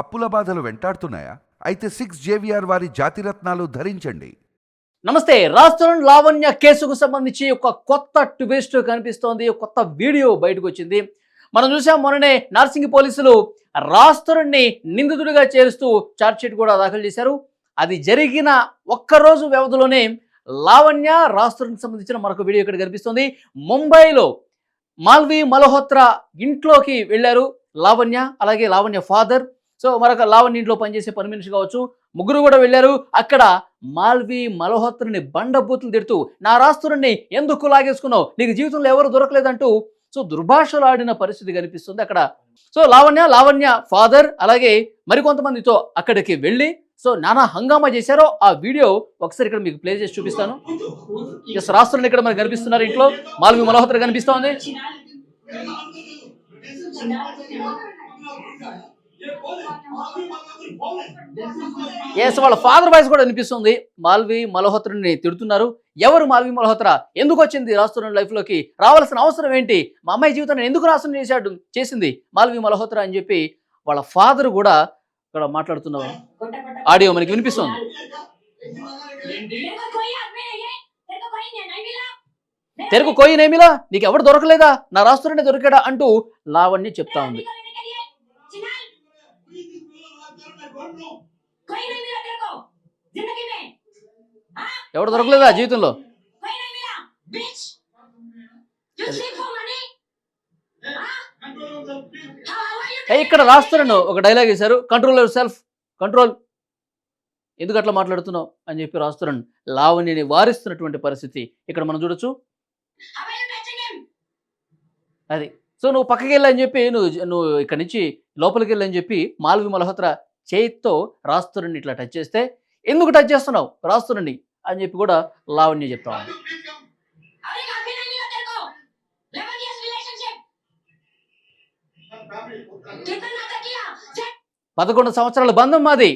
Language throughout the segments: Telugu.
అప్పుల బాధలు వెంటాడుతున్నాయా? అయితే సిక్స్ జేవిఆర్ వారి జాతిరత్నాలు ధరించండి. నమస్తే రాష్ట్రం లావణ్య కేసుకు సంబంధించి ఒక కొత్త ట్విస్ట్ కనిపిస్తోంది కొత్త వీడియో బయటకు వచ్చింది మనం చూసాం మొన్ననే నార్సింగ్ పోలీసులు రాష్ట్రుణ్ణి నిందితుడిగా చేరుస్తూ ఛార్జ్షీట్ కూడా దాఖలు చేశారు. అది జరిగిన ఒక్కరోజు వ్యవధిలోనే లావణ్య రాష్ట్రానికి సంబంధించిన మరొక వీడియో ఇక్కడ కనిపిస్తుంది. ముంబైలో మాల్వి మల్హోత్రా ఇంట్లోకి వెళ్ళారు లావణ్య అలాగే లావణ్య ఫాదర్ సో మరొక లావణ్య ఇంట్లో పనిచేసే పని మనిషి కావచ్చు. ముగ్గురు కూడా వెళ్ళారు. అక్కడ మాల్వి మలహోత్రుని బండబూతులు తిడుతూ నా రాష్ట్రాన్ని ఎందుకు లాగేసుకున్నావు? నీకు జీవితంలో ఎవరు దొరకలేదంటూ సో దుర్భాషలాడిన పరిస్థితి కనిపిస్తుంది అక్కడ. సో లావణ్య లావణ్య ఫాదర్ అలాగే మరికొంతమందితో అక్కడికి వెళ్ళి సో నానా హంగామా చేశారో ఆ వీడియో ఒకసారి ఇక్కడ మీకు ప్లే చేసి చూపిస్తాను. ఎస్ రాష్ట్రాన్ని ఇక్కడ మనకు కనిపిస్తున్నారు ఇంట్లో. మాల్వి మలహోత్ర కనిపిస్తోంది ఎస్ వాళ్ళ ఫాదర్ వాయిస్ కూడా వినిపిస్తుంది. మాల్వి మల్హోత్రని తిడుతున్నారు. ఎవరు మాల్వి మల్హోత్రా? ఎందుకు వచ్చింది రాష్ట్రం లైఫ్లోకి? రావాల్సిన అవసరం ఏంటి? మా అమ్మాయి జీవితాన్ని ఎందుకు నాశనం చేశాడు? చేసింది మాల్వి మల్హోత్రా అని చెప్పి వాళ్ళ ఫాదర్ కూడా ఇక్కడ మాట్లాడుతున్నారు ఆడియో మనకి వినిపిస్తుంది. తెరకు కోయి నేమిలా నీకు ఎవడు దొరకలేదా? నా రాష్ట్రాన్ని దొరికాడా అంటూ లావణ్య చెప్తా ఉంది. ఎవడు దొరకలేదా జీవితంలో? ఇక్కడ రాస్తున్నాను ఒక డైలాగ్ వేశారు. కంట్రోల్ యువర్ సెల్ఫ్ కంట్రోల్ ఎందుకు అట్లా మాట్లాడుతున్నావు అని చెప్పి రాస్తున్నాను లావణ్యని వారిస్తున్నటువంటి పరిస్థితి ఇక్కడ మనం చూడొచ్చు. అది. సో నువ్వు పక్కకి వెళ్ళని చెప్పి నువ్వు నువ్వు ఇక్కడ నుంచి లోపలికి వెళ్ళని చెప్పి మాల్వి మల్హోత్ర చేతితో రాస్తురణ్ణి ఇట్లా టచ్ చేస్తే ఎందుకు టచ్ చేస్తున్నావు? రాస్తురణ్ణి అని చెప్పి కూడా లావణ్య చెప్తా ఉంది. పదకొండు సంవత్సరాల బంధం మాది.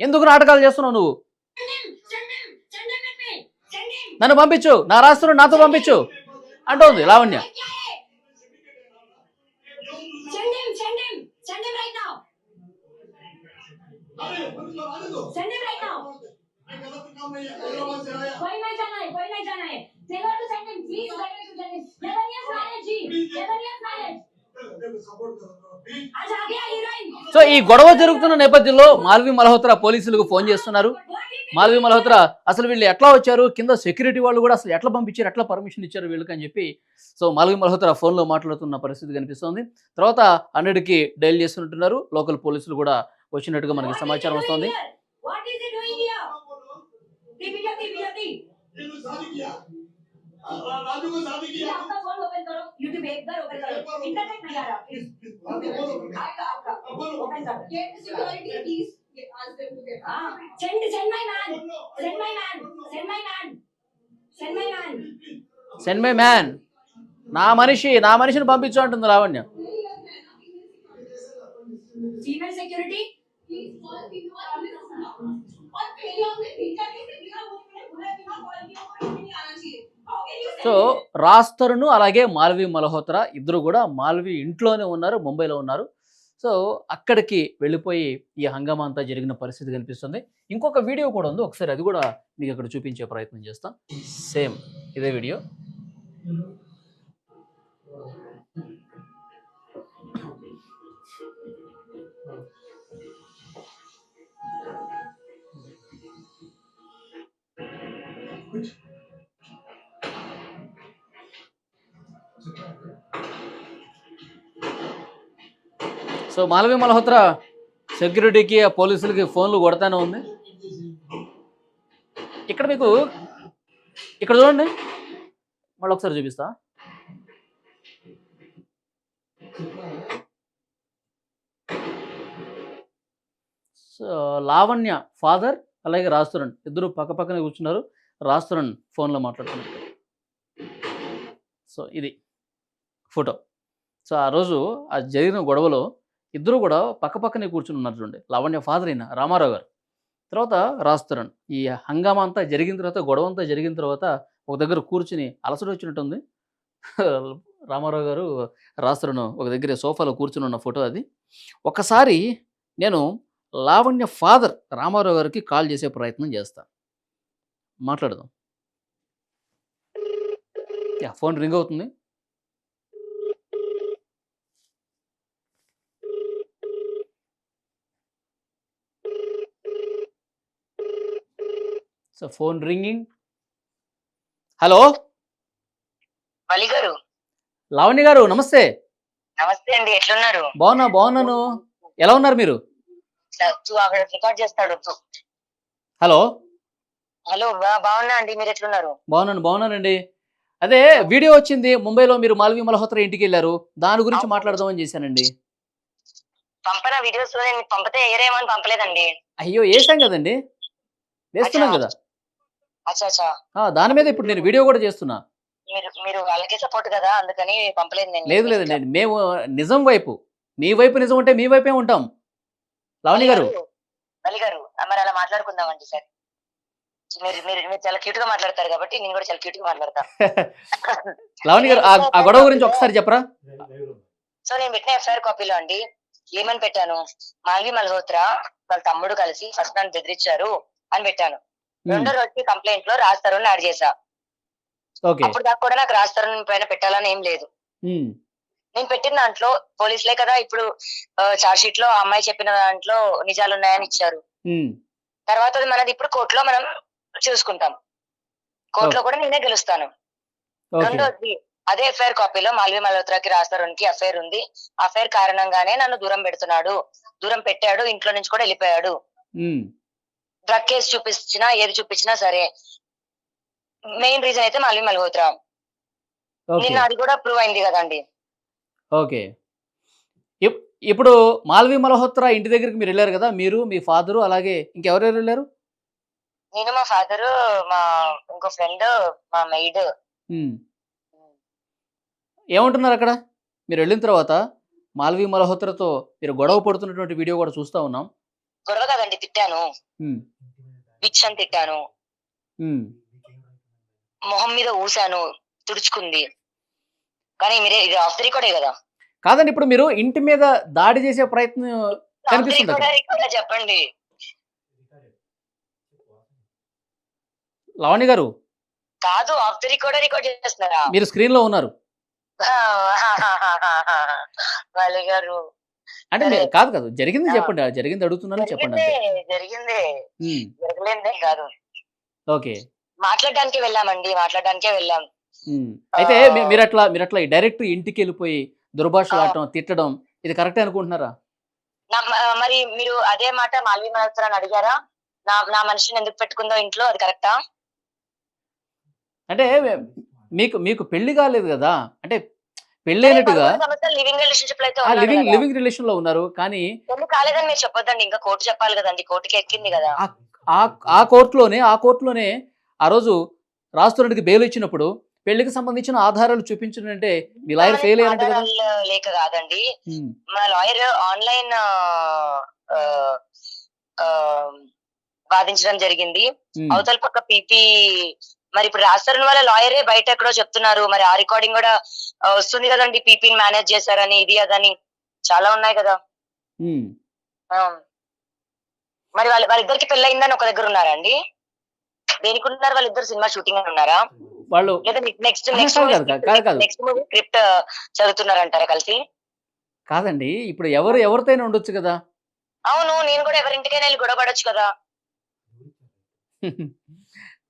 ఎందుకు నాటకాలు చేస్తున్నావు నువ్వు? నన్ను పంపించు. నా రాష్ట్రం నాతో పంపించు. అంటోంది Lavanya. Send him right now. कोई नहीं जाना है, कोई नहीं जाना है. Tell her to send him, please. Tell her to send him. Eleven years marriage, ji. Eleven years marriage. आज आ गया heroine. సో ఈ గొడవ జరుగుతున్న నేపథ్యంలో మాల్వి మల్హోత్రా పోలీసులకు ఫోన్ చేస్తున్నారు మాల్వి మల్హోత్రా అసలు వీళ్ళు ఎట్లా వచ్చారు కింద సెక్యూరిటీ వాళ్ళు కూడా అసలు ఎట్లా పంపించారు ఎట్లా పర్మిషన్ ఇచ్చారు వీళ్ళకి అని చెప్పి సో మాల్వి మల్హోత్రా ఫోన్లో మాట్లాడుతున్న పరిస్థితి కనిపిస్తోంది తర్వాత హండ్రెడ్కి డైల్ చేస్తున్నట్టున్నారు లోకల్ పోలీసులు కూడా వచ్చినట్టుగా మనకి సమాచారం వస్తుంది. సెండ్ మై మ్యాన్ నా మనిషి నా మనిషిని పంపించు అంటుంది లావణ్య సీనియర్ సెక్యూరిటీ సో రాస్తరును అలాగే మాల్వి మల్హోత్రా ఇద్దరు కూడా మాల్వి ఇంట్లోనే ఉన్నారు ముంబైలో ఉన్నారు. సో అక్కడికి వెళ్ళిపోయి ఈ హంగామా అంతా జరిగిన పరిస్థితి కనిపిస్తుంది. ఇంకొక వీడియో కూడా ఉంది. ఒకసారి అది కూడా మీకు అక్కడ చూపించే ప్రయత్నం చేస్తాం. సేమ్ ఇదే వీడియో. సో మాలవి మల్హోత్రా సెక్యూరిటీకి ఆ పోలీసులకి ఫోన్లు కొడతానే ఉంది. ఇక్కడ మీకు ఇక్కడ చూడండి. మళ్ళీ ఒకసారి చూపిస్తా. సో లావణ్య ఫాదర్ అలాగే రాస్తురణ్. ఇద్దరు పక్క పక్కనే కూర్చున్నారు. రాస్తురణ్ ఫోన్లో మాట్లాడుతున్నారు. సో ఇది ఫోటో. సో ఆ రోజు ఆ జరిగిన గొడవలో ఇద్దరు కూడా పక్క పక్కనే కూర్చుని ఉన్నారు చూడండి. లావణ్య ఫాదర్ అయిన రామారావు గారు. తర్వాత రాస్తురన్ ఈ హంగామా అంతా జరిగిన తర్వాత గొడవ అంతా జరిగిన తర్వాత ఒక దగ్గర కూర్చుని అలసట వచ్చినట్టుంది. రామారావు గారు రాస్తురను ఒక దగ్గర సోఫాలో కూర్చుని ఉన్న ఫోటో అది. ఒకసారి నేను లావణ్య ఫాదర్ రామారావు గారికి కాల్ చేసే ప్రయత్నం చేస్తాను మాట్లాడదాం. యా ఫోన్ రింగ్ అవుతుంది. So phone ringing. హలో? మలి గారు. లావణ్య గారు నమస్తే. నమస్తే అండి ఎట్లున్నారు? బాగున్నా బాగున్నాను. ఎలా ఉన్నారు మీరు? రికార్డ్ చేస్తాడు. హలో? హలో బాగున్నా అండి మీరు ఎట్లున్నారు? బాగున్నాను బాగున్నానండి. అదే వీడియో వచ్చింది ముంబైలో మీరు మాల్వి మల్హోత్రా ఇంటికి వెళ్ళారు. దాని గురించి. మాట్లాడదామని చేశానండి. పంపన వీడియోస్? పంపితే ఏరేమని పంపలేదండి. అయ్యో వేసాం కదండి వేస్తున్నాం కదా. దాని మీద ఇప్పుడు నేను వీడియో కూడా చేస్తున్నా. మీరు మీరు వాళ్ళకే సపోర్ట్ కదా అందుకని పంపలేదు నేను. లేదు లేదండి మేము నిజం వైపు మీ వైపు నిజం ఉంటే మీ వైపే ఉంటాం. లావణి గారు. గారు మరి అలా మాట్లాడుకుందామండి సార్. మీరు మీరు మీరు చాలా క్యూట్గా మాట్లాడతారు కాబట్టి నేను కూడా చాలా క్యూట్గా మాట్లాడతా. లావణి గారు ఆ- గొడవ గురించి ఒకసారి చెప్పరా? సో నేను పెట్టిన ఎఫ్ఐఆర్ కాపీలో అండి ఏమని పెట్టాను? మాల్వి మల్హోత్రా వాళ్ళ తమ్ముడు కలిసి ఫస్ట్ నన్ను బెదిరించారు అని పెట్టాను. రెండో రోజుకి కంప్లైంట్లో రాస్తారని యాడ్ చేశా. ఓకే. అప్పుడు దాకా కూడా నాకు రాస్తారని పైన పెట్టాలని ఏం లేదు. నేను పెట్టిన దాంట్లో పోలీసులే కదా ఇప్పుడు చార్జ్ షీట్లో అమ్మాయి చెప్పిన దాంట్లో నిజాలు ఉన్నాయని ఇచ్చారు. తర్వాత అది మనది ఇప్పుడు కోర్టులో మనం చూసుకుంటాం. కోర్టులో కూడా నేనే గెలుస్తాను. రెండోది అదే ఎఫ్ఐఆర్ కాపీలో మాల్వి మల్హోత్రాకి రాస్తారునికి అఫైర్ ఉంది. అఫైర్ కారణంగానే నన్ను దూరం పెడుతున్నాడు. దూరం పెట్టాడు ఇంట్లో నుంచి కూడా వెళ్ళిపోయాడు. డ్రగ్ కేసు చూపించినా ఏది చూపించినా సరే మెయిన్ రీజన్ అయితే మాల్వి మల్హోత్రా ఓకే. నిన్న అది కూడా ప్రూవ్ అయింది కదండి. ఓకే. ఇప్- ఇప్పుడు మాల్వి మల్హోత్రా ఇంటి దగ్గరికి మీరు వెళ్ళారు కదా మీరు మీ ఫాదరు అలాగే ఇంకెవరెవరు వెళ్ళారు? నేను మా ఫాదర్ మా ఇంకో ఫ్రెండ్ మా మెయిడ్. ఏమంటున్నారు అక్కడ? మీరు వెళ్ళిన తర్వాత మాల్వి మల్హోత్రాతో మీరు గొడవ పడుతున్నటువంటి వీడియో కూడా చూస్తా ఉన్నాం. గొడవ కదండి తిట్టాను. అని తిట్టాను. మొహం మీద ఊసాను తుడుచుకుంది. కానీ మీరే ఇది ఆఫ్ ది రికార్డే కదా? కాదండి ఇప్పుడు మీరు ఇంటి మీద దాడి చేసే ప్రయత్నం కనిపిస్తుంది చెప్పండి. లావణి గారు? కాదు ఆఫ్ ది రికార్డే రికార్డ్ చేస్తున్నారా? మీరు స్క్రీన్లో ఉన్నారు గారు. అంటే కాదు కాదు. జరిగింది. చెప్పండి. జరిగింది అడుగుతున్నాను చెప్పండి జరిగిందే జరగలేదే కాదు. ఓకే. మాట్లాడడానికే వెళ్ళామండి మాట్లాడడానికే వెళ్ళాం. అయితే మీరు అట్లా మీరు అట్లా డైరెక్ట్ ఇంటికి వెళ్ళిపోయి దుర్భాషలు ఆడటం తిట్టడం ఇది కరెక్టే అనుకుంటున్నారా? మరి మీరు అదే మాట మాల్వి మల్హోత్రాని అడిగారా? నా నా మనిషిని ఎందుకు పెట్టుకుందో ఇంట్లో అది కరెక్టా? అంటే మీకు మీకు పెళ్ళి కాలేదు కదా? అంటే పెళ్ళైనట్టుగా లివింగ్ రిలేషన్షిప్ లివింగ్. లివింగ్ రిలేషన్లో ఉన్నారు కానీ పెళ్ళి కాలేదని మీరు చెప్పొద్దండి ఇంకా కోర్టు చెప్పాలి కదండి కోర్టుకి ఎక్కింది కదా. ఆ- కోర్టులోనే ఆ కోర్టులోనే ఆ రోజు రాస్తున్నట్టుకి బెయిల్ ఇచ్చినప్పుడు పెళ్ళికి సంబంధించిన ఆధారాలు చూపించడంటే మీ లాయర్ ఫెయిల్ ఆధారాలు లేక కాదండి. మా లాయర్ ఆన్లైన్ వాదించడం జరిగింది. అవతల పక్క పీపీ మరి ఇప్పుడు రాస్తారు వాళ్ళ లాయరే బయట ఎక్కడో చెప్తున్నారు. మరి ఆ రికార్డింగ్ కూడా వస్తుంది కదండి. పీపీని మేనేజ్ చేశారని ఇది అదని. చాలా ఉన్నాయి కదా. మరి వాళ్ళ వాళ్ళిద్దరికి పెళ్ళయిందని ఒక దగ్గర ఉన్నారా అండి? దేనికి ఉన్నారు? వాళ్ళిద్దరు సినిమా షూటింగ్ అని ఉన్నారా? వాళ్ళు లేదా next next. Next movie script చదువుతున్నారంటారా కలిసి? కాదండి. ఇప్పుడు ఎవరు ఎవరితోనే ఉండొచ్చు కదా. అవును నేను కూడా ఎవరింటికైనా వెళ్ళి గొడవ పడొచ్చు కదా.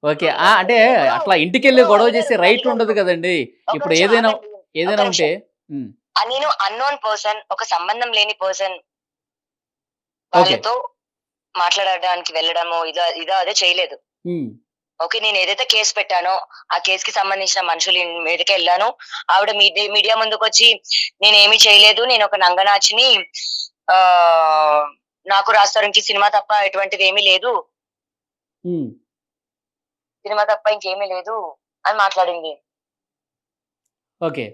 ఓకే. అంటే అట్లా ఇంటికి వెళ్ళి గొడవ చేసే రైట్ ఉండదు కదండి. ఇప్పుడు ఏదైనా. ఏదైనా ఉంటే నేను అన్నోన్ పర్సన్ ఒక సంబంధం లేని పర్సన్ వాళ్ళతో మాట్లాడడానికి వెళ్ళడము ఇదో ఇదో అదే చేయలేదు. ఓకే నేను ఏదైతే కేసు పెట్టానో ఆ కేసు కి సంబంధించిన మనుషులు మీదకి వెళ్ళాను. ఆవిడ మీడి- మీడియా ముందుకు వచ్చి నేను ఏమీ చేయలేదు నేను ఒక నంగనాచిని ఆ నాకు రాస్తారంకి సినిమా తప్ప ఎటువంటిది ఏమీ లేదు. సినిమా తప్ప ఇంకేమీ లేదు అని మాట్లాడింది. ఓకే.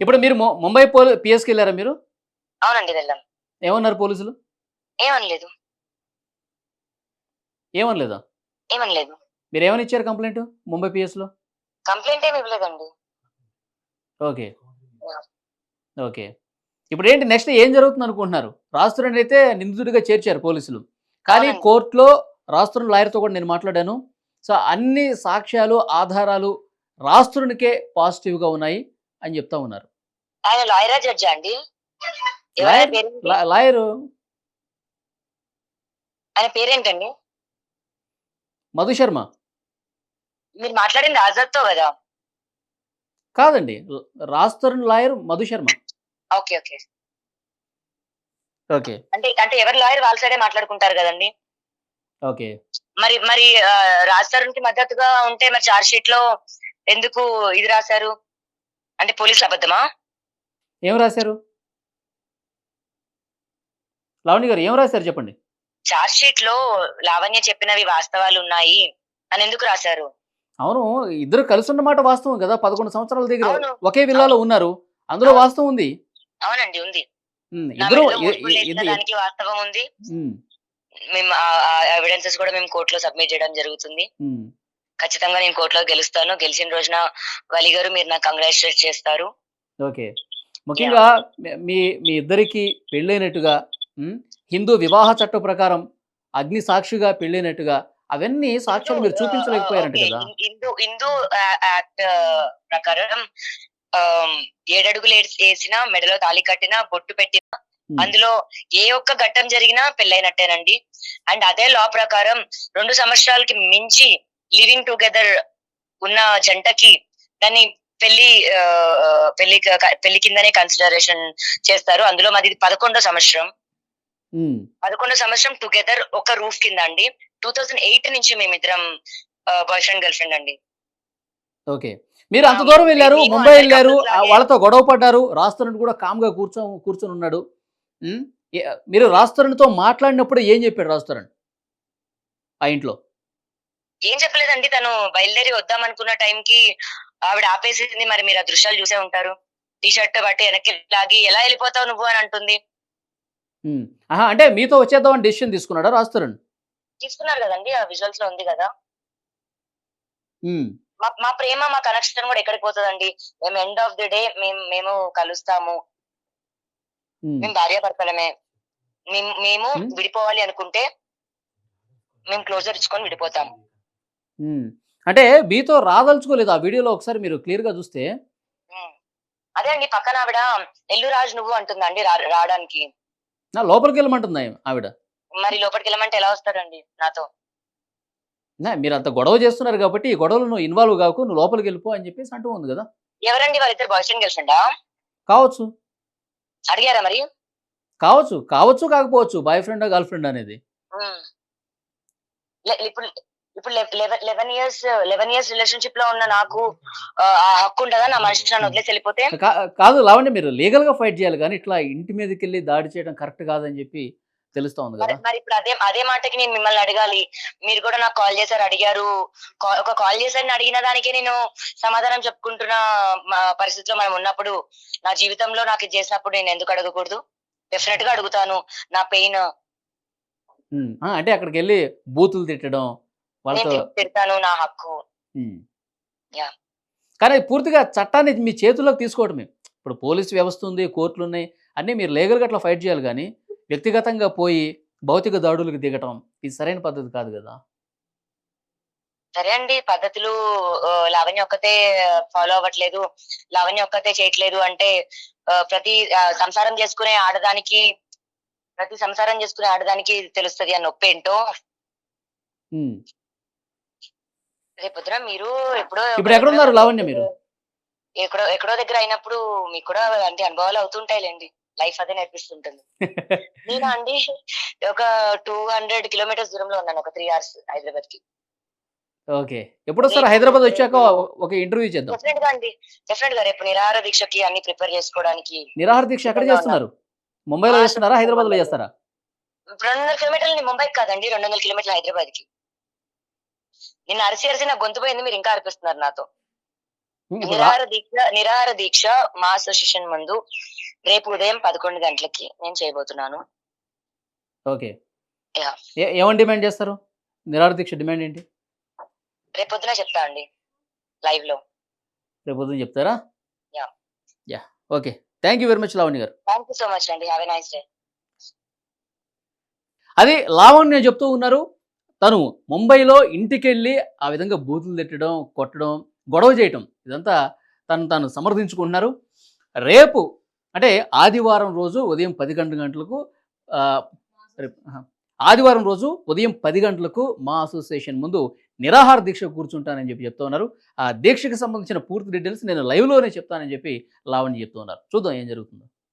ఇప్పుడు మీరు ముంబై పోలీ పిఎస్కి వెళ్ళారా మీరు? అవునండి వెళ్ళాం. ఏమన్నారు పోలీసులు? ఏమనలేదు. ఏమనలేదా? ఏమనలేదు. మీరు ఏమని ఇచ్చారు కంప్లైంట్ ముంబై పిఎస్లో? కంప్లైంట్ ఏమి ఇవ్వలేదండి. ఓకే. ఓకే. ఇప్పుడు ఏంటి నెక్స్ట్ ఏం జరుగుతుంది అనుకుంటున్నారు రాస్తురణ్ అయితే నిందితుడిగా చేర్చారు పోలీసులు. కానీ. కోర్టులో రాస్తున్న లాయర్తో కూడా నేను మాట్లాడాను. సో అన్ని సాక్ష్యాలు ఆధారాలు రాస్తురునికే పాజిటివ్గా ఉన్నాయి అని చెప్తా ఉన్నారు. ఆయన లాయరా జడ్జా అండి? లాయర్? ఆయన పేరేంటండి? మధు శర్మ మీరు మాట్లాడింది ఆజాద్తో కదా? కాదండి రాస్తున్న lawyer Madhu Sharma okay okay. Okay. అంటే అంటే ఎవరి లాయర్ వాళ్ళ సైడే మాట్లాడుకుంటారు కదండి? ఓకే. మరి మరి కి మద్దతుగా ఉంటే మరి చార్జ్ షీట్లో ఎందుకు ఇది రాశారు? అంటే పోలీసులు అబద్ధమా? ఏం రాశారు? లావణి గారు ఏం రాశారు చెప్పండి? చార్జ్ షీట్లో లావణ్య చెప్పినవి వాస్తవాలు ఉన్నాయి అని ఎందుకు రాశారు? అవును ఇద్దరు కలిసి ఉన్నమాట వాస్తవం కదా పదకొండు సంవత్సరాల దగ్గర. ఒకే విల్లాలో ఉన్నారు అందులో. వాస్తవం ఉంది. అవునండి ఉంది. ఇద్దరు వాస్తవం ఉంది. మేము ఎవిడెన్సెస్ కూడా మేము కోర్టులో సబ్మిట్ చేయడం జరుగుతుంది. ఉమ్, ఖచ్చితంగా నేను కోర్టులో గెలుస్తాను. గెలిచిన రోజున వలి గారు మీరు నాకు కంగ్రాచులేట్ చేస్తారు. ఓకే. ముఖ్యంగా మీ- మీ ఇద్దరికి పెళ్ళైనట్టుగా హిందూ వివాహ చట్ట ప్రకారం అగ్ని సాక్షిగా పెళ్ళైనట్టుగా అవన్నీ సాక్ష్యాలు మీరు చూపించలేకపోయారంట కదా. హిందూ హిందూ యాక్ట్ ప్రకారం ఏడడుగులు వేసిన మెడలో తాళి కట్టిన బొట్టు పెట్టిన అందులో ఏ ఒక్క ఘట్టం జరిగినా పెళ్ళైనట్టేనండి. అండ్ అదే లా ప్రకారం రెండు సంవత్సరాలకి మించి లివింగ్ టుగెదర్ ఉన్న జంటకి దాన్ని పెళ్ళి పెళ్ళి పెళ్ళి కిందనే కన్సిడరేషన్ చేస్తారు. అందులో మాది పదకొండో సంవత్సరం. ఉమ్, పదకొండో సంవత్సరం టుగెదర్ ఒక రూఫ్ కింద అండి. టూ థౌజండ్ ఎయిట్ నుంచి మేమిద్దరం బాయ్ ఫ్రెండ్ గర్ల్ ఫ్రెండ్ అండి. ఓకే. మీరు అంత దూరం వెళ్ళారు ముంబై వెళ్ళారు వాళ్ళతో గొడవ పడ్డారు రాస్తున్నట్టు కూడా కామ్గా కూర్చో కూర్చొని ఉన్నాడు. మీరు రాస్తున్నతో మాట్లాడినప్పుడు ఏం చెప్పాడు రాస్తురణ్ ఆ ఇంట్లో? ఏం చెప్పలేదండి తను బయలుదేరి వద్దాం అనుకున్న టైంకి ఆవిడ ఆపేసింది. మరి మీరు ఆ దృశ్యాలు చూసే ఉంటారు. టీ షర్ట్ బట్టి వెనక్కి లాగి ఎలా వెళ్ళిపోతావు నువ్వు? అని అంటుంది. అంటే మీతో వచ్చేద్దామని డెసిషన్ తీసుకున్నాడా రాస్తురణ్ తీసుకున్నారు కదండి ఆ విజువల్స్లో ఉంది కదా. మా ప్రేమ మా కనెక్షన్ కూడా ఎక్కడికి పోతుందండి? మేము ఎండ్ ఆఫ్ ది డే మేము మేము కలుస్తాము. మేము భార్య భర్తలమే మేము. విడిపోవాలి అనుకుంటే మేము క్లోజర్ ఇచ్చుకొని విడిపోతాము. అంటే మీతో రాదలుచుకోలేదు. ఆ వీడియోలో ఒకసారి మీరు క్లియర్గా చూస్తే. అదే అండి పక్కన ఆవిడ ఎల్లు రాజు నువ్వు అంటుందండి రావడానికి. నా లోపలికి వెళ్ళమంటుంది ఆవిడ? మరి లోపలికి వెళ్ళమంటే ఎలా వస్తాడండి నాతో? నా, మీరు అంత గొడవ చేస్తున్నారు కాబట్టి ఈ గొడవలు నువ్వు ఇన్వాల్వ్ కాకు నువ్వు లోపలికి వెళ్ళిపో అని చెప్పేసి అంటూ ఉంది కదా. ఎవరండి వాళ్ళిద్దరు బాయ్ ఫ్రెండ్ ఫ్రెండా కావచ్చు. అడిగారా మరి? కావచ్చు కావచ్చు కాకపోవచ్చు. బాయ్ ఫ్రెండ్ గర్ల్ ఫ్రెండ్ అనేది. ఇప్పుడు ఇప్పుడు లెవెన్ ఇయర్స్ లెవెన్ ఇయర్స్ రిలేషన్షిప్లో ఉన్న నాకు ఆ, హక్కు ఉండదా? నా మనిషి నన్ను వదిలేసి వెళ్ళిపోతే? కా- కాదు లావండి మీరు లీగల్గా ఫైట్ చేయాలి కానీ ఇట్లా ఇంటి మీదకి వెళ్ళి దాడి చేయడం కరెక్ట్ కాదని చెప్పి తెలుస్తా ఉంది మరి కదా? మరి ఇప్పుడు అదే అదే మాటకి నేను మిమ్మల్ని అడగాలి. మీరు కూడా నాకు కాల్ చేశారు అడిగారు. ఒక కాల్ చేశారని అడిగిన దానికే నేను సమాధానం చెప్పుకుంటున్న పరిస్థితిలో మనం ఉన్నప్పుడు నా జీవితంలో నాకు చేసినప్పుడు నేను ఎందుకు అడగకూడదు? డెఫినెట్గా అడుగుతాను. నా పెయిన్ అంటే అక్కడికి వెళ్ళి బూతులు తిట్టడం వాళ్ళతో తిడతాను నా హక్కు. Yeah. కానీ పూర్తిగా చట్టాన్ని మీ చేతుల్లోకి తీసుకోవడమే ఇప్పుడు పోలీస్ వ్యవస్థ ఉంది కోర్టులు ఉన్నాయి అన్నీ మీరు లీగల్గా అట్లా ఫైట్ చేయాలి కానీ వ్యక్తిగతంగా పోయి భౌతిక దాడులకు దిగటం ఇది సరైన పద్ధతి కాదు కదా? సరే అండి. పద్ధతులు లావణ్య ఒక్కతే ఫాలో అవ్వట్లేదు. లావణ్య ఒక్కతే చేయట్లేదు అంటే ప్రతి సంసారం చేసుకునే ఆడదానికి ప్రతి సంసారం చేసుకునే ఆడదానికి తెలుస్తది ఆ నొప్పి ఏంటో. రేపొద్దున మీరు ఎప్పుడో ఇప్పుడు ఎక్కడ ఉన్నారు లావణ్య మీరు? ఎక్కడో ఎక్కడో దగ్గర అయినప్పుడు మీకు కూడా అంటే అనుభవాలు అవుతుంటాయిలేండి. లైఫ్ అదే నేర్పిస్తుంటుంది. నేను అండి? ఒక టూ హండ్రెడ్ కిలోమీటర్స్ దూరంలో ఉన్నాను ఒక త్రీ అవర్స్ హైదరాబాద్కి ఓకే. ఎప్పుడు వస్తారు? హైదరాబాద్ వచ్చాక ఒక ఇంటర్వ్యూ చేద్దాం. డెఫినెట్గా అండి. డెఫినెట్గా రేపు నిరాహార దీక్షకి అన్ని ప్రిపేర్ చేసుకోవడానికి నిరాహార దీక్ష ఎక్కడ చేస్తున్నారు? ముంబైలో చేస్తున్నారా? హైదరాబాద్లో చేస్తారా? రెండు వందల కిలోమీటర్లు ముంబైకి కాదండి రెండు వందల కిలోమీటర్లు హైదరాబాద్కి నిన్న అరిసి అరిసి నా గొంతు పోయింది మీరు ఇంకా అరిపిస్తున్నారు నాతో. నిరాహార దీక్ష నిరాహార దీక్ష మా అసోసియేషన్ ముందు రేపు ఉదయం పదకొండు గంటలకి నేను చేయబోతున్నాను. ఓకే. ఏమని డిమాండ్ చేస్తారు? నిరాహార దీక్ష డిమాండ్ ఏంటి? రేపు పొద్దున చెప్తా అండి లైవ్లో రేపు పొద్దున్న చెప్తారా. Yeah. Okay. Thank you very much Lavanya గారు. థ్యాంక్ యూ సో మచ్ అండి. హ్యావ్ ఎ నైస్ డే అది లావణ్య చెప్తూ ఉన్నారు తను ముంబైలో ఇంటికి వెళ్ళి ఆ విధంగా బూతులు తిట్టడం కొట్టడం గొడవ చేయటం ఇదంతా తను తాను సమర్థించుకుంటున్నారు. రేపు అంటే ఆదివారం రోజు ఉదయం పది గంటలకు ఆదివారం రోజు ఉదయం పది గంటలకు మా అసోసియేషన్ ముందు నిరాహార దీక్ష కూర్చుంటానని చెప్పి చెప్తున్నారు ఆ దీక్షకు సంబంధించిన పూర్తి డీటెయిల్స్ నేను లైవ్లోనే చెప్తానని చెప్పి లావణ్య చెప్తూ ఉన్నారు. చూద్దాం ఏం జరుగుతుందో.